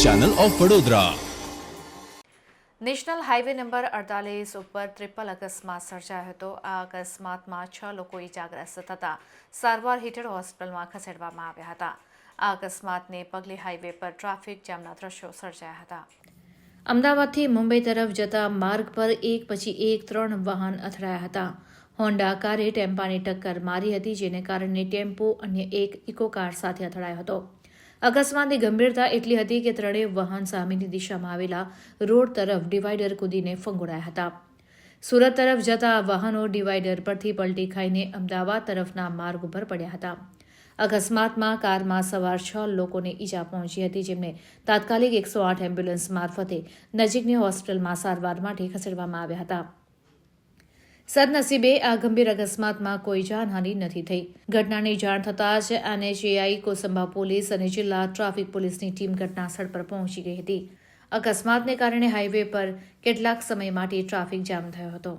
Channel of Vadodara national highway number અડતાલીસ ઉપર triple અકસ્માત સર્જાયો હતો. આ અકસ્માતમાં છ લોકો ઇજાગ્રસ્ત થતા સારવાર હેઠળ હોસ્પિટલમાં ખસેડવામાં આવ્યા હતા. આ અકસ્માતને પગલે હાઈવે પર ટ્રાફિક જામના દ્રશ્યો સર્જાયા હતા. અમદાવાદથી મુંબઈ તરફ જતા માર્ગ પર એક પછી એક ત્રણ વાહન અથડાયા હતા. હોન્ડા કારે ટેમ્પાની ટક્કર મારી હતી જેને કારણે ટેમ્પો અન્ય એક ઇકો કાર સાથે અથડાયો હતો. અકસ્માતની ગંભીરતા એટલી હતી કે ત્રણેય વાહન સામેની દિશામાં આવેલા રોડ તરફ ડિવાઈડર કૂદીને ફંગોળાયા હતા. સુરત તરફ જતા વાહનો ડિવાઈડર પરથી પલટી ખાઈને અમદાવાદ તરફના માર્ગ ઉપર પડ્યા હતા. અકસ્માતમાં કારમાં સવાર છ લોકોને ઈજા પહોંચી હતી, જેમને તાત્કાલિક એકસો આઠ એમ્બ્યુલન્સ મારફતે નજીકની હોસ્પિટલમાં સારવાર માટે ખસેડવામાં આવ્યા હતા. સદનસીબે આ ગંભીર અકસ્માતમાં કોઈ જાનહાનિ નથી થઈ. ઘટનાની જાણ થતાં જ એનએચએઆઈ કોસંબા પોલીસ અને જિલ્લા ટ્રાફિક પોલીસની ટીમ ઘટનાસ્થળ પર પહોંચી ગઈ હતી. અકસ્માતને કારણે હાઈવે પર કેટલાક સમય માટે ટ્રાફિક જામ થયો હતો.